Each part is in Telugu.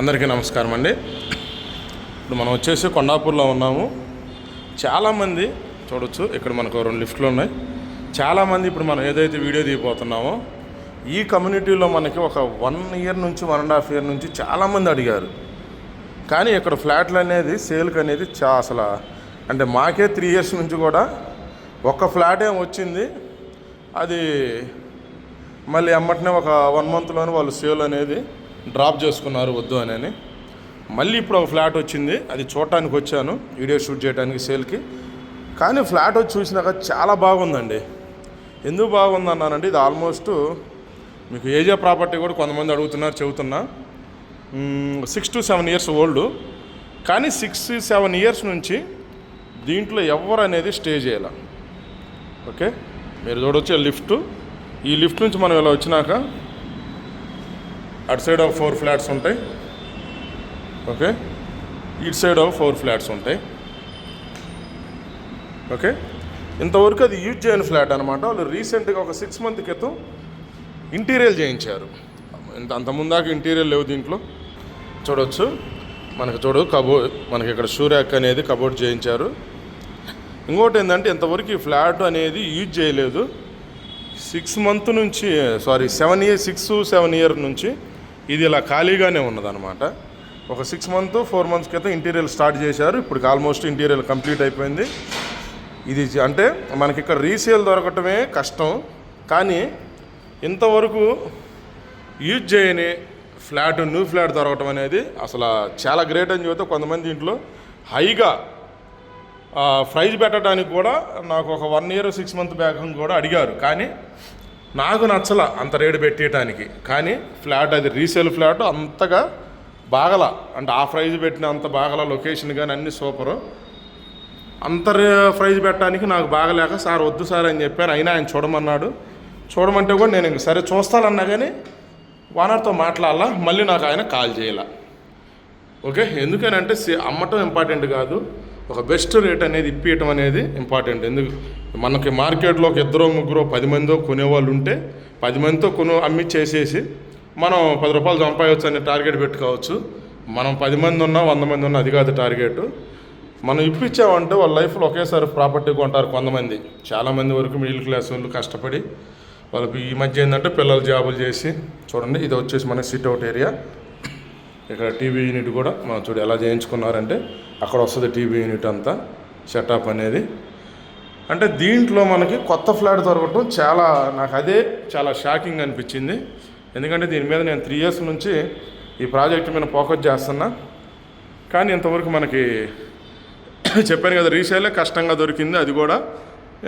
అందరికీ నమస్కారం అండి. ఇప్పుడు మనం వచ్చేసి కొండాపూర్లో ఉన్నాము. చాలామంది చూడొచ్చు ఇక్కడ మనకు రెండు లిఫ్ట్లు ఉన్నాయి. చాలామంది ఇప్పుడు మనం ఏదైతే వీడియో తీయబోతున్నామో ఈ కమ్యూనిటీలో మనకి ఒక వన్ ఇయర్ నుంచి వన్ అండ్ హాఫ్ ఇయర్ నుంచి చాలామంది అడిగారు. కానీ ఇక్కడ ఫ్లాట్లు అనేది సేల్కి అనేది చా అసలు అంటే మాకే త్రీ ఇయర్స్ నుంచి కూడా ఒక్క ఫ్లాట్ ఏం వచ్చింది. అది మళ్ళీ అమ్మటనే ఒక వన్ మంత్లోనే వాళ్ళు సేల్ అనేది డ్రాప్ చేసుకున్నారు వద్దు అని మళ్ళీ ఇప్పుడు ఒక ఫ్లాట్ వచ్చింది అది చూడటానికి వచ్చాను వీడియో షూట్ చేయడానికి సేల్కి. కానీ ఫ్లాట్ వచ్చి చూసినాక చాలా బాగుందండి. ఎందుకు బాగుంది ఇది ఆల్మోస్ట్ మీకు ఏజే ప్రాపర్టీ కూడా కొంతమంది అడుగుతున్నారు చెబుతున్నా. Six to seven years old కానీ సిక్స్ సెవెన్ ఇయర్స్ నుంచి దీంట్లో ఎవరు అనేది స్టే చేయాల. ఓకే? మీరు చూడొచ్చు లిఫ్ట్. ఈ లిఫ్ట్ నుంచి మనం ఇలా వచ్చినాక అటు సైడ్ ఒక ఫోర్ ఫ్లాట్స్ ఉంటాయి. ఓకే? ఇటు సైడ్ ఒక ఫోర్ ఫ్లాట్స్ ఉంటాయి. ఓకే? ఇంతవరకు అది యూజ్ చేయని ఫ్లాట్ అనమాట వాళ్ళు రీసెంట్గా ఒక సిక్స్ మంత్ క్రితం ఇంటీరియర్ చేయించారు. ఇంత అంతముందాక ఇంటీరియర్ లేవు దీంట్లో. చూడొచ్చు. మనకి చూడు కబోర్డ్ మనకి ఇక్కడ షూ అనేది కబోర్డ్ చేయించారు. ఇంకోటి ఏంటంటే ఇంతవరకు ఈ ఫ్లాట్ అనేది యూజ్ చేయలేదు. సిక్స్ మంత్ నుంచి sorry seven year six seven year నుంచి ఇది ఇలా ఖాళీగానే ఉన్నదనమాట ఒక సిక్స్ మంత్ ఫోర్ మంత్స్ క్రితం ఇంటీరియర్ స్టార్ట్ చేశారు. ఇప్పుడు ఆల్మోస్ట్ ఇంటీరియర్ కంప్లీట్ అయిపోయింది. ఇది అంటే మనకి ఇక్కడ రీసేల్ దొరకటమే కష్టం. కానీ ఇంతవరకు యూజ్ చేయని ఫ్లాట్ న్యూ ఫ్లాట్ దొరకటం అనేది అసలు చాలా గ్రేట్ అని చెబితే కొంతమంది ఇంట్లో హైగా ప్రైజ్ పెట్టడానికి కూడా నాకు ఒక one year six month back కూడా అడిగారు. కానీ నాకు నచ్చల అంత రేటు పెట్టేయటానికి. కానీ ఫ్లాట్ అది రీసేల్ ఫ్లాట్ అంతగా బాగల. అంటే ఆ ప్రైజ్ పెట్టిన అంత బాగల లొకేషన్ కానీ అన్ని సూపరు. అంత రే- ప్రైజ్ పెట్టడానికి నాకు బాగలేక సార్ వద్దు సార్ అని చెప్పాను అయినా ఆయన చూడమన్నాడు. చూడమంటే కూడా నేను ఇంక సరే చూస్తానన్నా కానీ ఓనర్తో మాట్లాడాలా. మళ్ళీ నాకు ఆయన కాల్ చేయాల. ఓకే? ఎందుకనంటే అమ్మటం ఇంపార్టెంట్ కాదు. ఒక బెస్ట్ రేట్ అనేది ఇప్పించడం అనేది ఇంపార్టెంట్. ఎందుకు? మనకి మార్కెట్లో ఒక ఇద్దరు ముగ్గురు పది మందో కొనేవాళ్ళు ఉంటే పది మందితో కొను అమ్మి చేసేసి మనం పది రూపాయలు సంపాయవచ్చు అనే టార్గెట్ పెట్టుకోవచ్చు. మనం పది మంది ఉన్నా వంద మంది ఉన్నా అది కాదు టార్గెట్. మనం ఇప్పించామంటే వాళ్ళ లైఫ్లో ఒకేసారి ప్రాపర్టీ కొంటారు కొంతమంది. చాలామంది వరకు మిడిల్ క్లాస్ వాళ్ళు కష్టపడి వాళ్ళకి ఈ మధ్య ఏంటంటే పిల్లలు జాబులు చేసి చూడండి ఇది వచ్చేసి మన సిట్ అవుట్ ఏరియా. ఇక్కడ టీవీ యూనిట్ కూడా మనం చూడు ఎలా చేయించుకున్నారంటే అక్కడ వస్తుంది టీవీ యూనిట్ అంతా సెటప్ అనేది. అంటే దీంట్లో మనకి కొత్త ఫ్లాట్ దొరకటం చాలా నాకు అదే చాలా షాకింగ్ అనిపించింది. ఎందుకంటే దీని మీద నేను త్రీ ఇయర్స్ నుంచి ఈ ప్రాజెక్ట్ మీద ఫోకస్ చేస్తున్నా. కానీ ఇంతవరకు మనకి చెప్పాను కదా రీసేలే కష్టంగా దొరికింది అది కూడా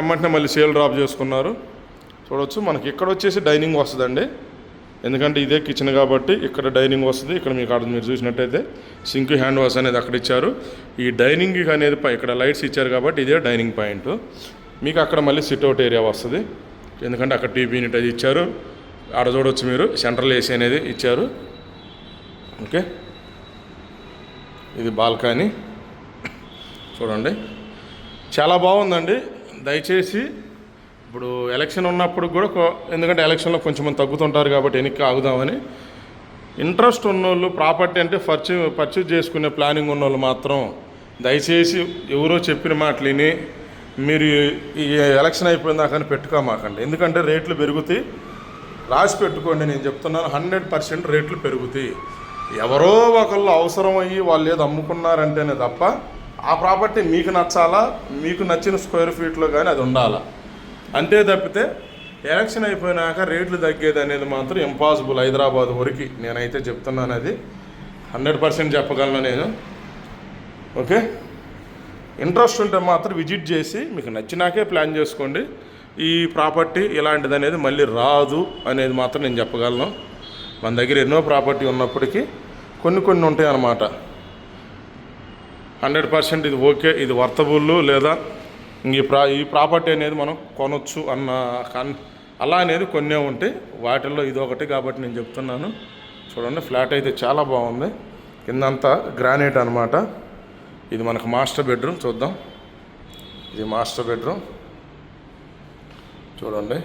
ఎమ్మంటే మళ్ళీ సేల్ డ్రాప్ చేసుకున్నారు. చూడవచ్చు మనకి ఇక్కడ వచ్చేసి డైనింగ్ వస్తుందండి. ఎందుకంటే ఇదే కిచెన్ కాబట్టి ఇక్కడ డైనింగ్ వస్తుంది. ఇక్కడ మీకు అక్కడ మీరు చూసినట్టయితే సింక్ హ్యాండ్ వాష్ అనేది అక్కడ ఇచ్చారు. ఈ డైనింగ్ అనేది ఇక్కడ లైట్స్ ఇచ్చారు కాబట్టి ఇదే డైనింగ్ పాయింట్ మీకు అక్కడ మళ్ళీ సిట్అవుట్ ఏరియా వస్తుంది. ఎందుకంటే అక్కడ టీవీ యూనిట్ అది ఇచ్చారు. ఆడ చూడవచ్చు మీరు. సెంట్రల్ ఏసీ అనేది ఇచ్చారు. ఓకే? ఇది బాల్కనీ. చూడండి. చాలా బాగుందండి. దయచేసి ఇప్పుడు ఎలక్షన్ ఉన్నప్పుడు కూడా ఎందుకంటే ఎలక్షన్లో కొంచెం మంది తగ్గుతుంటారు కాబట్టి వెనక్కి ఆగుదామని. ఇంట్రెస్ట్ ఉన్నోళ్ళు ప్రాపర్టీ అంటే పర్చూ పర్చేజ్ చేసుకునే ప్లానింగ్ ఉన్నోళ్ళు మాత్రం దయచేసి ఎవరో చెప్పిన మాటలు విని మీరు ఈ ఎలక్షన్ అయిపోయిందా కానీ పెట్టుకోమాకండి ఎందుకంటే రేట్లు పెరుగుతాయి. రాసి పెట్టుకోండి నేను చెప్తున్నాను. హండ్రెడ్ పర్సెంట్ రేట్లు పెరుగుతాయి. ఎవరో ఒకళ్ళు అవసరం అయ్యి వాళ్ళు ఏదో అమ్ముకున్నారంటేనే తప్ప ఆ ప్రాపర్టీ మీకు నచ్చాలా? మీకు నచ్చిన స్క్వేర్ ఫీట్లో కానీ అది ఉండాలా? అంతే తప్పితే ఎలక్షన్ అయిపోయినాక రేట్లు తగ్గేది అనేది మాత్రం ఇంపాసిబుల్ హైదరాబాద్ వరకు. నేనైతే చెప్తున్నాను అది. హండ్రెడ్ పర్సెంట్ చెప్పగలను నేను. ఓకే? ఇంట్రెస్ట్ ఉంటే మాత్రం విజిట్ చేసి మీకు నచ్చినాకే ప్లాన్ చేసుకోండి. ఈ ప్రాపర్టీ ఇలాంటిది అనేది మళ్ళీ రాదు అనేది మాత్రం నేను చెప్పగలను. మన దగ్గర ఎన్నో ప్రాపర్టీ ఉన్నప్పటికీ కొన్ని కొన్ని ఉంటాయి అన్నమాట హండ్రెడ్ పర్సెంట్ ఇది ఓకే ఇది వర్తబుల్ లేదా ఈ ప్రా ఈ ప్రాపర్టీ అనేది మనం కొనొచ్చు అన్న అలా అనేది కొన్నే ఉంటాయి వాటిల్లో ఇది ఒకటి కాబట్టి నేను చెప్తున్నాను. చూడండి ఫ్లాట్ అయితే చాలా బాగుంది. కిందంతా గ్రానైట్ అనమాట ఇది మనకు మాస్టర్ బెడ్రూమ్ చూద్దాం. ఇది మాస్టర్ బెడ్రూమ్. చూడండి.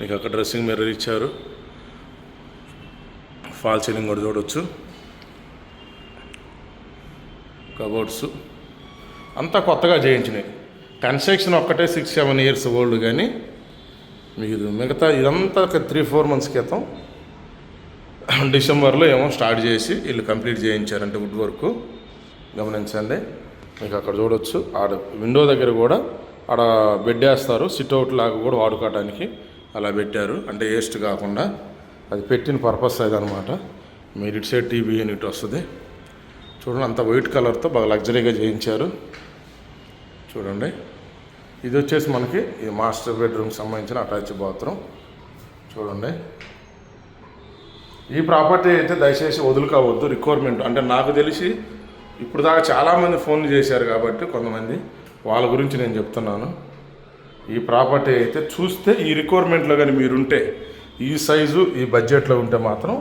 మీకు అక్కడ డ్రెస్సింగ్ మిర్రర్ ఇచ్చారు. ఫాల్ సీలింగ్ కూడా చూడవచ్చు కబోర్డ్స్. అంతా కొత్తగా చేయించినాయి కన్స్ట్రక్షన్ ఒక్కటే సిక్స్ సెవెన్ ఇయర్స్ ఓల్డ్ కానీ మీరు మిగతా ఇదంతా ఒక త్రీ ఫోర్ మంత్స్ క్రితం డిసెంబర్లో ఏమో స్టార్ట్ చేసి వీళ్ళు కంప్లీట్ చేయించారంటే వుడ్ వర్క్. గమనించండి. మీకు అక్కడ చూడొచ్చు. ఆడ విండో దగ్గర కూడా ఆడ బెడ్ వేస్తారు. సిట్అవుట్ లాగా కూడా వాడుకోవడానికి అలా పెట్టారు. అంటే వేస్ట్ కాకుండా అది పెట్టిన పర్పస్ అదనమాట. మీరు ఇటు సైడ్ టీవీ యూనిట్ వస్తుంది. చూడండి అంత వైట్ కలర్తో బాగా లగ్జరీగా చేయించారు. చూడండి. ఇది వచ్చేసి మనకి ఈ మాస్టర్ బెడ్రూమ్కి సంబంధించిన అటాచ్ బాత్రూమ్. చూడండి. ఈ ప్రాపర్టీ అయితే దయచేసి వదులుకోవద్దు రిక్వైర్మెంట్. అంటే నాకు తెలిసి ఇప్పుడు దాకా చాలామంది ఫోన్లు చేశారు కాబట్టి కొంతమంది. వాళ్ళ గురించి నేను చెప్తున్నాను. ఈ ప్రాపర్టీ అయితే చూస్తే ఈ రిక్వైర్మెంట్లో కానీ మీరుంటే ఈ సైజు ఈ బడ్జెట్లో ఉంటే మాత్రం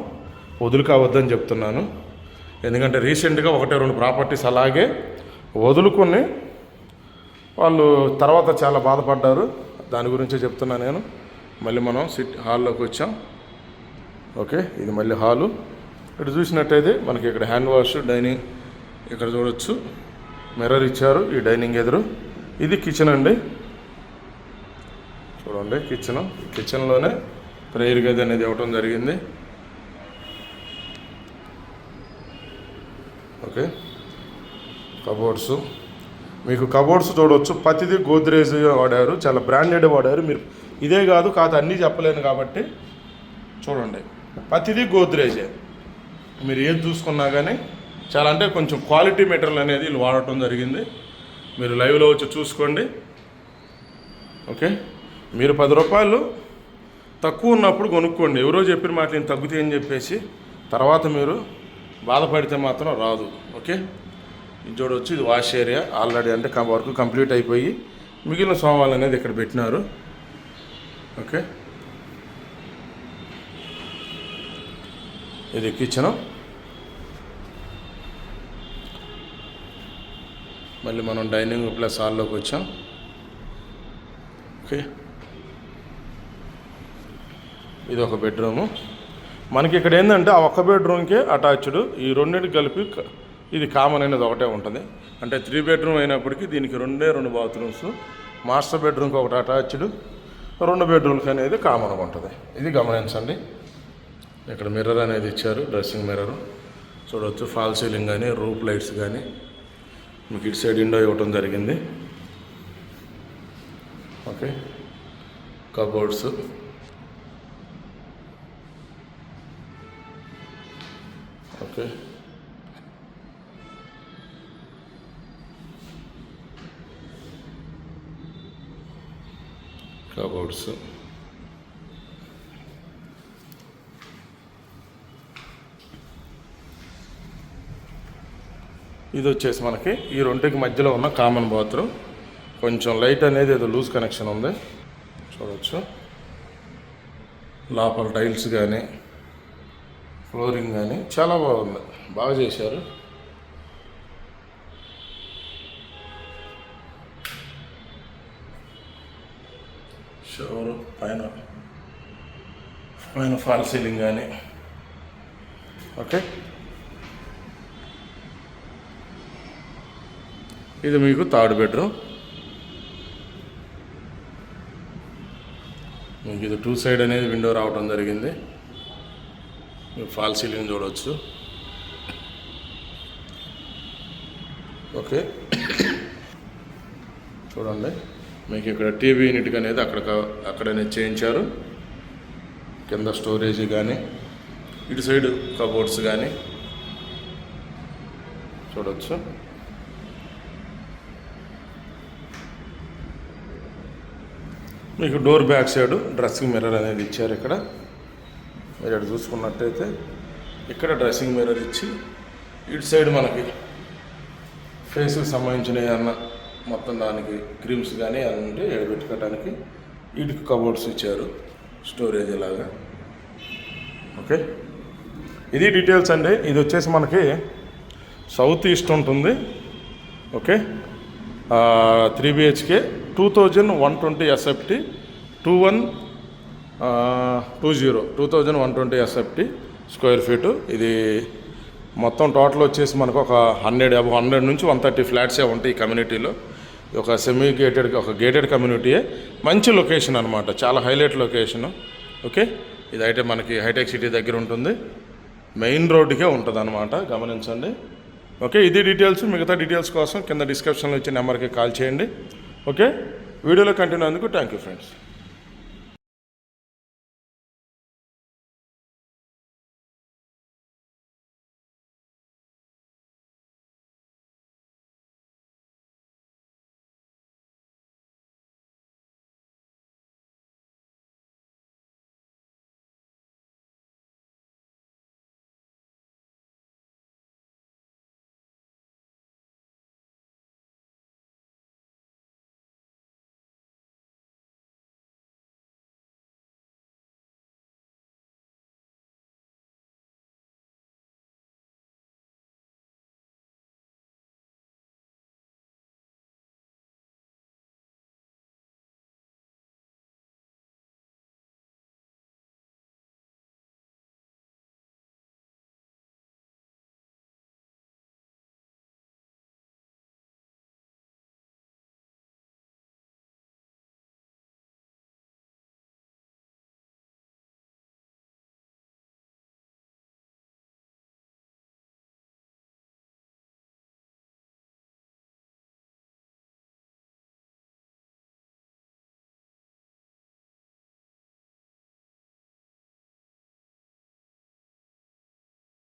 వదులుకోవద్దని చెప్తున్నాను. ఎందుకంటే రీసెంట్గా ఒకటే రెండు ప్రాపర్టీస్ అలాగే వదులుకొని వాళ్ళు తర్వాత చాలా బాధపడ్డారు. దాని గురించే చెప్తున్నా నేను. మళ్ళీ మనం సిట్ హాల్లోకి వచ్చాం. ఓకే ఇది మళ్ళీ హాలు. ఇక్కడ చూసినట్టయితే మనకి ఇక్కడ హ్యాండ్ వాష్ డైనింగ్ ఇక్కడ చూడొచ్చు. మిర్రర్ ఇచ్చారు ఈ డైనింగ్ ఎదురు. ఇది కిచెన్ అండి. చూడండి కిచెన్. కిచెన్లోనే ప్రేయర్ గది అనేది ఇవ్వటం జరిగింది. Okay cupboards. మీకు కబోర్డ్స్ చూడవచ్చు ప్రతిదీ గోద్రేజ్ వాడారు. చాలా బ్రాండెడ్ వాడారు. మీరు ఇదే కాదు కాదు అన్నీ చెప్పలేను కాబట్టి చూడండి. ప్రతిదీ గోద్రేజే. మీరు ఏది చూసుకున్నా కానీ చాలా అంటే కొంచెం క్వాలిటీ మెటీరియల్ అనేది వీళ్ళు వాడటం జరిగింది. మీరు లైవ్లో వచ్చి చూసుకోండి. ఓకే? మీరు పది రూపాయలు తక్కువ ఉన్నప్పుడు కొనుక్కోండి. ఎవరో చెప్పిన మాట నేను తగ్గుతాయని చెప్పేసి తర్వాత మీరు బాధపడితే మాత్రం రాదు. ఓకే? ఇది చూడవచ్చు ఇది వాష్ ఏరియా. ఆల్రెడీ అంటే వర్క్ కంప్లీట్ అయిపోయి మిగిలిన సోమాలు అనేది ఇక్కడ పెట్టినారు. ఓకే. ఇది కిచెన్ మళ్ళీ మనం డైనింగ్ ప్లస్ హాల్లోకి వచ్చాం. ఓకే. ఇది ఒక బెడ్రూము మనకి ఇక్కడ ఏంటంటే ఆ ఒక్క బెడ్రూమ్కే అటాచ్డ్ ఈ రెండింటికి కలిపి ఇది కామన్ అనేది ఒకటే ఉంటుంది. అంటే త్రీ బెడ్రూమ్ అయినప్పటికీ దీనికి రెండే రెండు బాత్రూమ్స్ మాస్టర్ బెడ్రూమ్కి ఒకటి అటాచ్డ్ రెండు బెడ్రూమ్కి అనేది కామన్గా ఉంటుంది. ఇది గమనించండి. ఇక్కడ మిర్రర్ అనేది ఇచ్చారు డ్రెస్సింగ్ మిర్రర్ చూడవచ్చు ఫాల్ సీలింగ్ కానీ రూప్ లైట్స్ కానీ మీకు ఇటు సైడ్ విండో ఇవ్వటం జరిగింది. ఓకే కబోర్డ్స్ ఓకే కబోర్డ్స్ ఇది వచ్చేసి మనకి ఈ రెండుకి మధ్యలో ఉన్న కామన్ బాత్రూమ్ కొంచెం లైట్ అనేది ఏదో లూజ్ కనెక్షన్ ఉంది. చూడవచ్చు లోపల టైల్స్ కానీ ఫ్లోరింగ్ కానీ చాలా బాగుంది. బాగా చేశారు. షవర్ పైన పైన ఫాల్ సీలింగ్ కానీ. ఓకే. ఇది మీకు థర్డ్ బెడ్రూమ్. మీకు ఇది టూ సైడ్ అనేది విండో రావడం జరిగింది. మీకు ఫాల్ సీలింగ్ చూడవచ్చు ఓకే. చూడండి. మీకు ఇక్కడ టీవీ యూనిట్ అనేది అక్కడ అక్కడనే చేయించారు. కింద స్టోరేజ్ కానీ ఇటు సైడ్ కబోర్డ్స్ కానీ చూడవచ్చు మీకు door back side dressing mirror అనేది ఇచ్చారు ఇక్కడ. మీరు ఇక్కడ చూసుకున్నట్టయితే ఇక్కడ డ్రెస్సింగ్ మిర్రర్ ఇచ్చి ఇటు సైడ్ మనకి ఫేస్కి సంబంధించిన ఏమన్నా మొత్తం దానికి క్రీమ్స్ కానీ అంటే పెట్టుకోవడానికి వీటికి కబోర్డ్స్ ఇచ్చారు. స్టోరేజ్ లాగా. ఓకే? ఇది డీటెయిల్స్ అండి. ఇది వచ్చేసి మనకి సౌత్ ఈస్ట్ ఉంటుంది. Okay? Three BHK two thousand one twenty SFT two one two zero two thousand one twenty SFT square feet ఇది మొత్తం టోటల్ వచ్చేసి మనకు ఒక హండ్రెడ్ యాభై హండ్రెడ్ నుంచి వన్ థర్టీ ఫ్లాట్సే ఉంటాయి ఈ కమ్యూనిటీలో ఒక సెమీ గేటెడ్ ఒక గేటెడ్ కమ్యూనిటీయే మంచి లొకేషన్ అనమాట చాలా హైలైట్ లొకేషన్ ఓకే ఇదైతే మనకి హైటెక్ సిటీ దగ్గర ఉంటుంది. మెయిన్ రోడ్డుకే ఉంటుంది అనమాట గమనించండి. ఓకే ఇది డీటెయిల్స్ మిగతా డీటెయిల్స్ కోసం కింద డిస్క్రిప్షన్లో ఇచ్చే నెంబర్కి కాల్ చేయండి. ఓకే వీడియోలో కంటిన్యూ అందుకు థ్యాంక్ యూ ఫ్రెండ్స్